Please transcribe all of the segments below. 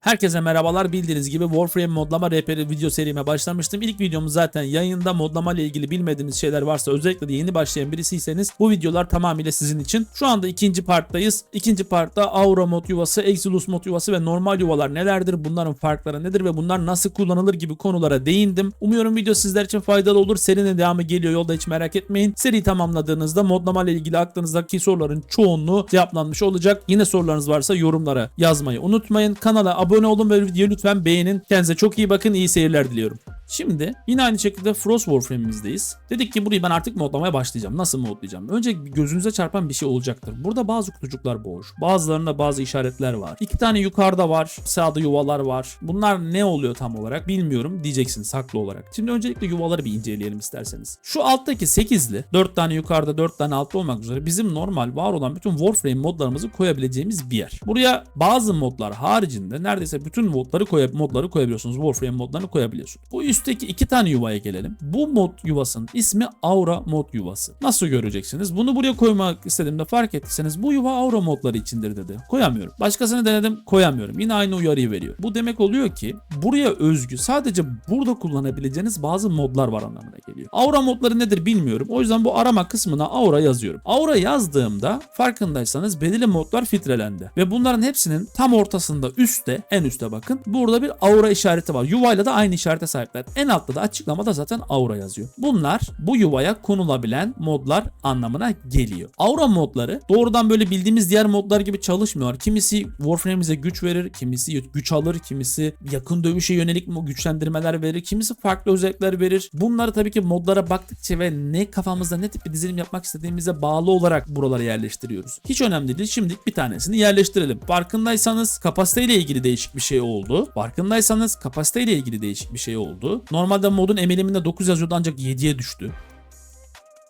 Herkese merhabalar. Bildiğiniz gibi Warframe modlama rehberi video serime başlamıştım. İlk videomuz zaten yayında modlama ile ilgili bilmediğiniz şeyler varsa özellikle de yeni başlayan birisiyseniz bu videolar tamamıyla sizin için. Şu anda ikinci parttayız. İkinci partta Aura mod yuvası, Exilus mod yuvası ve normal yuvalar nelerdir? Bunların farkları nedir ve bunlar nasıl kullanılır gibi konulara değindim. Umuyorum video sizler için faydalı olur. Serinin devamı geliyor yolda hiç merak etmeyin. Seri tamamladığınızda modlama ile ilgili aklınızdaki soruların çoğunluğu cevaplanmış olacak. Yine sorularınız varsa yorumlara yazmayı unutmayın. Kanala abone olun ve lütfen beğenin. Kendinize çok iyi bakın. iyi seyirler diliyorum. Şimdi yine aynı şekilde Frost Warframe'imizdeyiz. Dedik ki burayı ben artık modlamaya başlayacağım. Nasıl modlayacağım? Önce gözünüze çarpan bir şey olacaktır. Burada bazı kutucuklar boş. Bazılarında bazı işaretler var. İki tane yukarıda var. Sağda yuvalar var. Bunlar ne oluyor tam olarak bilmiyorum diyeceksin saklı olarak. Şimdi öncelikle yuvaları bir inceleyelim isterseniz. Şu alttaki 8'li 4 tane yukarıda 4 tane altta olmak üzere bizim normal var olan bütün Warframe modlarımızı koyabileceğimiz bir yer. Buraya bazı modlar haricinde neredeyse bütün modları, koy modları koyabiliyorsunuz. Warframe modlarını koyabiliyorsunuz. Bu üstteki iki tane yuvaya gelelim. Bu mod yuvasının ismi Aura mod yuvası. Nasıl göreceksiniz? Bunu buraya koymak istediğimde fark ettiyseniz bu yuva Aura modları içindir dedi. Koyamıyorum. Başkasını denedim koyamıyorum. Yine aynı uyarıyı veriyor. Bu demek oluyor ki buraya özgü sadece burada kullanabileceğiniz bazı modlar var anlamına geliyor. Aura modları nedir bilmiyorum. O yüzden bu arama kısmına Aura yazıyorum. Aura yazdığımda farkındaysanız belirli modlar filtrelendi. Ve bunların hepsinin tam ortasında üstte en üstte bakın. Burada bir Aura işareti var. Yuvayla da aynı işarete sahipler. En altta da açıklamada zaten Aura yazıyor. Bunlar bu yuvaya konulabilen modlar anlamına geliyor. Aura modları doğrudan böyle bildiğimiz diğer modlar gibi çalışmıyorlar. Kimisi Warframe'imize güç verir, kimisi güç alır, kimisi yakın dövüşe yönelik güçlendirmeler verir, kimisi farklı özellikler verir. Bunları tabii ki modlara baktıkça ve ne kafamızda ne tip bir dizilim yapmak istediğimize bağlı olarak buralara yerleştiriyoruz. Hiç önemli değil. Şimdilik bir tanesini yerleştirelim. Farkındaysanız kapasiteyle ilgili değişik bir şey oldu. Farkındaysanız kapasiteyle ilgili değişik bir şey oldu. Normalde modun emiliminde 9 yazıyordu ancak 7'ye düştü.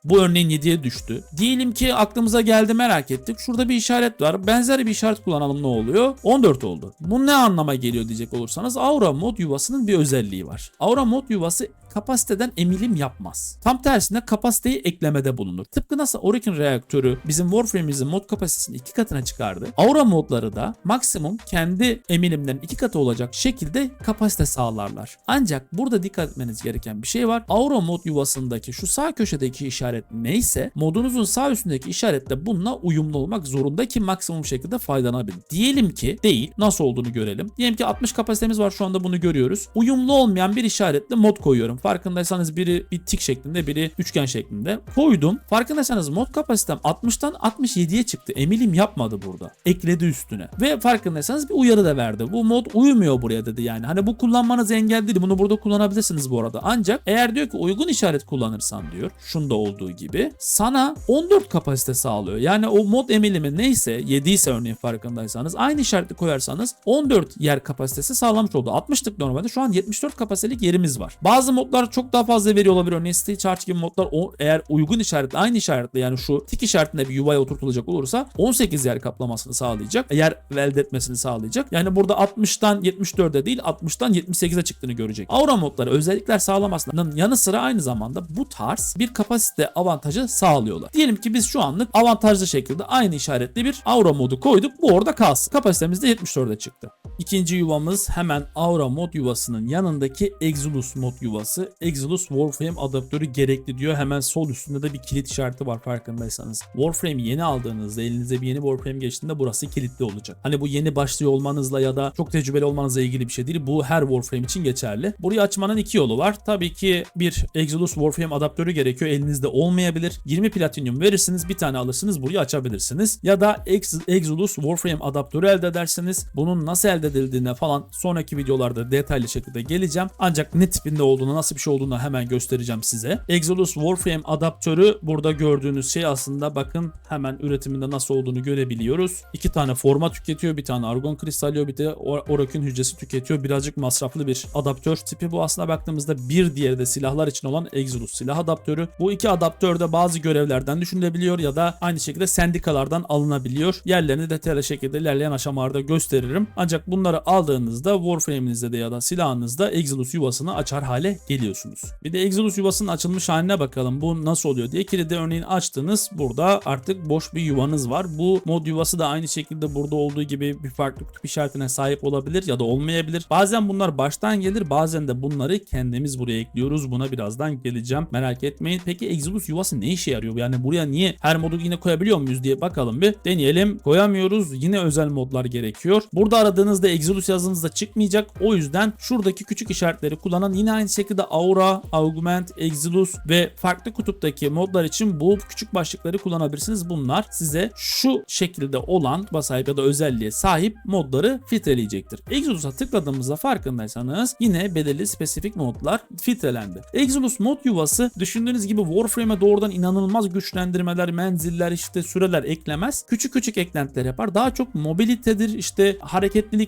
Bu örneğin 7'ye düştü. Diyelim ki aklımıza geldi merak ettik. Şurada bir işaret var. Benzer bir işaret kullanalım ne oluyor? 14 oldu. Bu ne anlama geliyor diyecek olursanız Aura mod yuvasının bir özelliği var. Aura mod yuvası kapasiteden emilim yapmaz. Tam tersine kapasiteyi eklemede bulunur. Tıpkı nasıl Oracle reaktörü bizim Warframe'imizin mod kapasitesini iki katına çıkardı. Aura modları da maksimum kendi emilimden iki katı olacak şekilde kapasite sağlarlar. Ancak burada dikkat etmeniz gereken bir şey var. Aura mod yuvasındaki şu sağ köşedeki işaret neyse modunuzun sağ üstündeki işaret de bununla uyumlu olmak zorunda ki maksimum şekilde faydalanabilin. Diyelim ki değil. Nasıl olduğunu görelim. Diyelim ki 60 kapasitemiz var şu anda bunu görüyoruz. Uyumlu olmayan bir işaretle mod koyuyorum. Farkındaysanız biri bir tik şeklinde biri üçgen şeklinde. Koydum. Farkındaysanız mod kapasitem 60'tan 67'ye çıktı. Emilim yapmadı burada. Ekledi üstüne. Ve farkındaysanız bir uyarı da verdi. Bu mod uymuyor buraya dedi yani. Hani bu kullanmanız engel değil. Bunu burada kullanabilirsiniz bu arada. Ancak eğer diyor ki uygun işaret kullanırsan diyor. Şunda olduğu gibi. Sana 14 kapasite sağlıyor. Yani o mod emilimi neyse 7 ise örneğin farkındaysanız aynı işareti koyarsanız 14 yer kapasitesi sağlamış oldu. 60'lık normalde şu an 74 kapasitelik yerimiz var. Bazı mod modlar çok daha fazla veriyor olabilir. Örneğin Steel Charge gibi modlar o, eğer uygun işaretle aynı işaretle yani şu tik işaretinde bir yuvaya oturtulacak olursa 18 yer kaplamasını sağlayacak. Yer elde etmesini sağlayacak. Yani burada 60'tan 74'e değil 60'tan 78'e çıktığını görecek. Aura modları özellikler sağlamasının yanı sıra aynı zamanda bu tarz bir kapasite avantajı sağlıyorlar. Diyelim ki biz şu anlık avantajlı şekilde aynı işaretli bir aura modu koyduk. Bu orada kalsın. Kapasitemiz de 74'e çıktı. İkinci yuvamız hemen aura mod yuvasının yanındaki Exilus mod yuvası. Exilus Warframe adaptörü gerekli diyor. Hemen sol üstünde de bir kilit işareti var farkındaysanız. Warframe yeni aldığınızda elinize bir yeni Warframe geçtiğinde burası kilitli olacak. Hani bu yeni başlıyor olmanızla ya da çok tecrübeli olmanızla ilgili bir şey değil. Bu her Warframe için geçerli. Burayı açmanın iki yolu var. Tabii ki bir Exilus Warframe adaptörü gerekiyor. Elinizde olmayabilir. 20 platinyum verirsiniz bir tane alırsınız burayı açabilirsiniz. Ya da Ex Exilus Warframe adaptörü elde edersiniz. Bunun nasıl elde edildiğine falan sonraki videolarda detaylı şekilde geleceğim. Ancak ne tipinde olduğunu nasıl bir şey olduğunu hemen göstereceğim size. Exolus Warframe adaptörü burada gördüğünüz şey aslında bakın hemen üretiminde nasıl olduğunu görebiliyoruz. İki tane forma tüketiyor. Bir tane argon kristaliyo bir de Oracle hücresi tüketiyor. Birazcık masraflı bir adaptör tipi bu aslında baktığımızda bir diğeri de silahlar için olan Exolus silah adaptörü. Bu iki adaptör de bazı görevlerden düşünülebiliyor ya da aynı şekilde sendikalardan alınabiliyor. Yerlerini detaylı şekilde ilerleyen aşamalarda gösteririm. Ancak bunları aldığınızda Warframe'inizde de ya da silahınızda Exolus yuvasını açar hale geliyor biliyorsunuz. Bir de Exodus yuvasının açılmış haline bakalım. Bu nasıl oluyor diye. Kilidi örneğin açtınız. Burada artık boş bir yuvanız var. Bu mod yuvası da aynı şekilde burada olduğu gibi bir farklı kutup işaretine sahip olabilir ya da olmayabilir. Bazen bunlar baştan gelir bazen de bunları kendimiz buraya ekliyoruz. Buna birazdan geleceğim. Merak etmeyin. Peki Exodus yuvası ne işe yarıyor? Yani buraya niye her modu yine koyabiliyor muyuz diye bakalım bir. Deneyelim. Koyamıyoruz. Yine özel modlar gerekiyor. Burada aradığınızda Exodus yazınızda çıkmayacak. O yüzden şuradaki küçük işaretleri kullanan yine aynı şekilde Aura, Augment, Exodus ve farklı kutuptaki modlar için bu küçük başlıkları kullanabilirsiniz. Bunlar size şu şekilde olan basayip ya da özelliğe sahip modları filtreleyecektir. Exodus'a tıkladığımızda farkındaysanız yine belirli spesifik modlar filtrelendi. Exodus mod yuvası düşündüğünüz gibi Warframe'e doğrudan inanılmaz güçlendirmeler, menziller, işte süreler eklemez. Küçük küçük eklentiler yapar. Daha çok mobilitedir, işte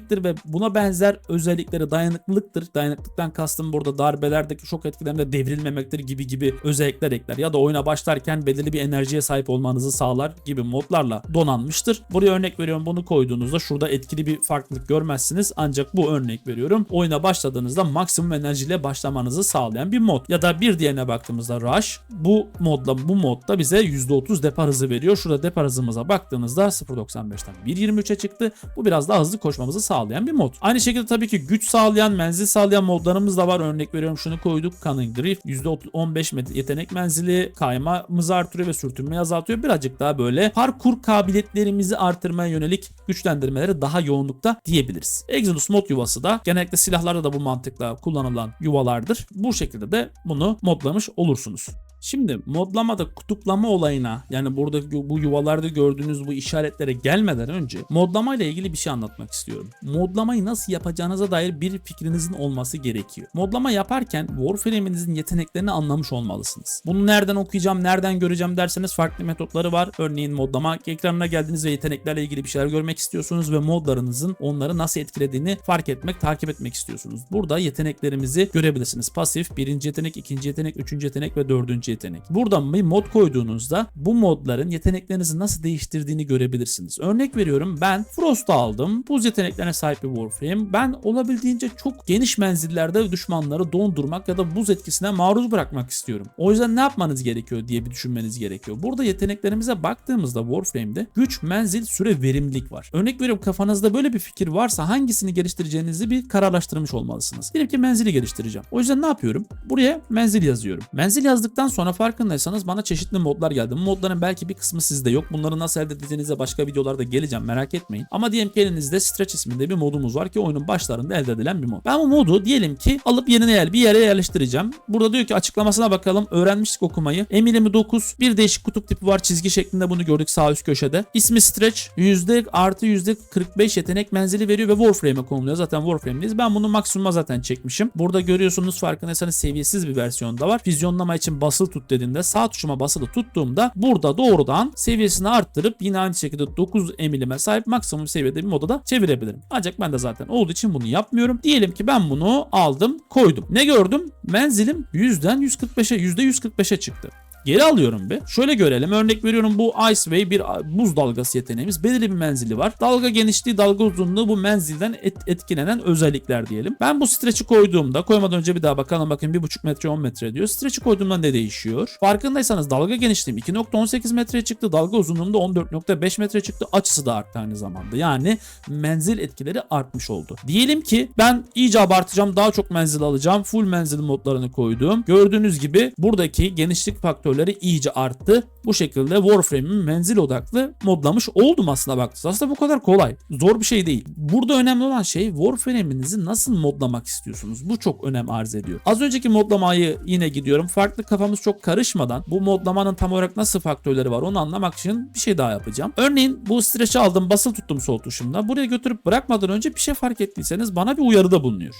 hareketliliktir ve buna benzer özellikleri dayanıklılıktır. Dayanıklıktan kastım burada darbelerdeki şok etkilerinde devrilmemektir gibi gibi özellikler ekler. Ya da oyuna başlarken belirli bir enerjiye sahip olmanızı sağlar gibi modlarla donanmıştır. Buraya örnek veriyorum bunu koyduğunuzda şurada etkili bir farklılık görmezsiniz. Ancak bu örnek veriyorum. Oyuna başladığınızda maksimum enerjiyle başlamanızı sağlayan bir mod. Ya da bir diğerine baktığımızda Rush bu modla bu modda bize %30 depar hızı veriyor. Şurada depar hızımıza baktığınızda 0.95'ten 1.23'e çıktı. Bu biraz daha hızlı koşmamızı sağlayan bir mod. Aynı şekilde tabii ki güç sağlayan, menzil sağlayan modlarımız da var. Örnek veriyorum şunu koyduk. Cunning Drift %15 met- yetenek menzili, kaymamızı artırıyor ve sürtünmeyi azaltıyor. Birazcık daha böyle parkur kabiliyetlerimizi artırmaya yönelik güçlendirmeleri daha yoğunlukta diyebiliriz. Exodus mod yuvası da genellikle silahlarda da bu mantıkla kullanılan yuvalardır. Bu şekilde de bunu modlamış olursunuz. Şimdi modlamada kutuplama olayına yani burada bu yuvalarda gördüğünüz bu işaretlere gelmeden önce modlama ile ilgili bir şey anlatmak istiyorum. Modlamayı nasıl yapacağınıza dair bir fikrinizin olması gerekiyor. Modlama yaparken Warframe'inizin yeteneklerini anlamış olmalısınız. Bunu nereden okuyacağım, nereden göreceğim derseniz farklı metotları var. Örneğin modlama ekranına geldiniz ve yeteneklerle ilgili bir şeyler görmek istiyorsunuz ve modlarınızın onları nasıl etkilediğini fark etmek, takip etmek istiyorsunuz. Burada yeteneklerimizi görebilirsiniz. Pasif, birinci yetenek, ikinci yetenek, üçüncü yetenek ve dördüncü yetenek. Buradan bir mod koyduğunuzda bu modların yeteneklerinizi nasıl değiştirdiğini görebilirsiniz. Örnek veriyorum ben Frost'u aldım. Buz yeteneklerine sahip bir Warframe. Ben olabildiğince çok geniş menzillerde düşmanları dondurmak ya da buz etkisine maruz bırakmak istiyorum. O yüzden ne yapmanız gerekiyor diye bir düşünmeniz gerekiyor. Burada yeteneklerimize baktığımızda Warframe'de güç, menzil, süre, verimlilik var. Örnek veriyorum kafanızda böyle bir fikir varsa hangisini geliştireceğinizi bir kararlaştırmış olmalısınız. Diyelim ki menzili geliştireceğim. O yüzden ne yapıyorum? Buraya menzil yazıyorum. Menzil yazdıktan sonra farkındaysanız bana çeşitli modlar geldi. Modların belki bir kısmı sizde yok. Bunları nasıl elde edeceğinize başka videolarda geleceğim merak etmeyin. Ama diyelim ki elinizde Stretch isminde bir modumuz var ki oyunun başlarında elde edilen bir mod. Ben bu modu diyelim ki alıp yerine yer bir yere yerleştireceğim. Burada diyor ki açıklamasına bakalım. Öğrenmiştik okumayı. M29 bir değişik kutup tipi var. Çizgi şeklinde bunu gördük sağ üst köşede. İsmi Stretch. Yüzde artı yüzde 45 yetenek menzili veriyor ve Warframe'e konuluyor. Zaten Warframe'deyiz. Ben bunu maksimuma zaten çekmişim. Burada görüyorsunuz farkındaysanız seviyesiz bir versiyon da var. Fizyonlama için basılı tut dediğimde sağ tuşuma basılı tuttuğumda burada doğrudan seviyesini arttırıp yine aynı şekilde 9 emilime sahip maksimum seviyede bir moda da çevirebilirim. Ancak ben de zaten olduğu için bunu yapmıyorum. Diyelim ki ben bunu aldım koydum. Ne gördüm? Menzilim 100'den 145'e %145'e çıktı. Geri alıyorum bir. Şöyle görelim. Örnek veriyorum bu Ice Wave bir buz dalgası yeteneğimiz. Belirli bir menzili var. Dalga genişliği, dalga uzunluğu bu menzilden et- etkilenen özellikler diyelim. Ben bu stretch'i koyduğumda, koymadan önce bir daha bakalım bakın 1.5 metre 10 metre diyor. Stretch'i koyduğumda ne değişiyor? Farkındaysanız dalga genişliğim 2.18 metreye çıktı. Dalga uzunluğum da 14.5 metre çıktı. Açısı da arttı aynı zamanda. Yani menzil etkileri artmış oldu. Diyelim ki ben iyice abartacağım. Daha çok menzil alacağım. Full menzil modlarını koydum. Gördüğünüz gibi buradaki genişlik faktörleri iyice arttı. Bu şekilde Warframe'in menzil odaklı modlamış oldum aslında baktınız. Aslında bu kadar kolay. Zor bir şey değil. Burada önemli olan şey Warframe'inizi nasıl modlamak istiyorsunuz? Bu çok önem arz ediyor. Az önceki modlamayı yine gidiyorum. Farklı kafamız çok karışmadan bu modlamanın tam olarak nasıl faktörleri var onu anlamak için bir şey daha yapacağım. Örneğin bu streç'i aldım basılı tuttum sol tuşumda. Buraya götürüp bırakmadan önce bir şey fark ettiyseniz bana bir uyarıda bulunuyor.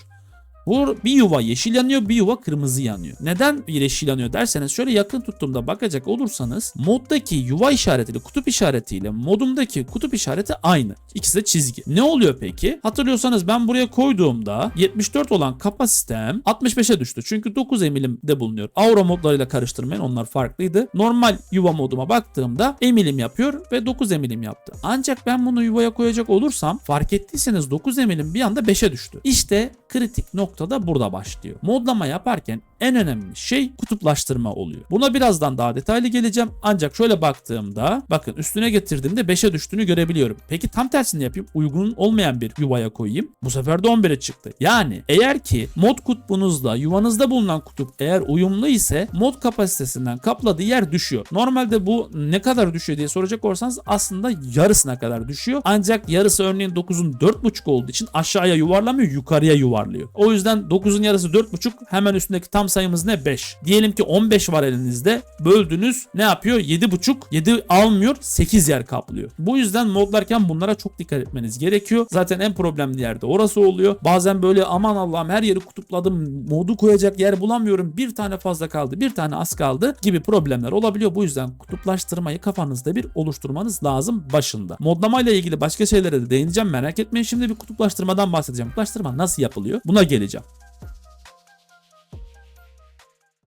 Bu bir yuva yeşil yanıyor, bir yuva kırmızı yanıyor. Neden yeşil yanıyor derseniz şöyle yakın tuttuğumda bakacak olursanız moddaki yuva işaretiyle kutup işaretiyle modumdaki kutup işareti aynı. İkisi de çizgi. Ne oluyor peki? Hatırlıyorsanız ben buraya koyduğumda 74 olan kapasitem 65'e düştü. Çünkü 9 emilimde bulunuyor. Aura modlarıyla karıştırmayın onlar farklıydı. Normal yuva moduma baktığımda emilim yapıyor ve 9 emilim yaptı. Ancak ben bunu yuvaya koyacak olursam fark ettiyseniz 9 emilim bir anda 5'e düştü. İşte kritik nokta da burada başlıyor. Modlama yaparken en önemli şey kutuplaştırma oluyor. Buna birazdan daha detaylı geleceğim. Ancak şöyle baktığımda bakın üstüne getirdiğimde 5'e düştüğünü görebiliyorum. Peki tam tersini yapayım. Uygun olmayan bir yuvaya koyayım. Bu sefer de 11'e çıktı. Yani eğer ki mod kutbunuzla yuvanızda bulunan kutup eğer uyumlu ise mod kapasitesinden kapladığı yer düşüyor. Normalde bu ne kadar düşüyor diye soracak olursanız aslında yarısına kadar düşüyor. Ancak yarısı örneğin 9'un 4.5 olduğu için aşağıya yuvarlamıyor yukarıya yuvarlıyor. O yüzden 9'un yarısı 4.5 hemen üstündeki tam sayımız ne 5. Diyelim ki 15 var elinizde böldünüz ne yapıyor 7.5 7 almıyor 8 yer kaplıyor. Bu yüzden modlarken bunlara çok dikkat etmeniz gerekiyor. Zaten en problemli yerde orası oluyor. Bazen böyle aman Allah'ım her yeri kutupladım modu koyacak yer bulamıyorum bir tane fazla kaldı bir tane az kaldı gibi problemler olabiliyor. Bu yüzden kutuplaştırmayı kafanızda bir oluşturmanız lazım başında. Modlama ile ilgili başka şeylere de değineceğim merak etmeyin. Şimdi bir kutuplaştırmadan bahsedeceğim. Kutuplaştırma nasıl yapılıyor? Buna geleceğim.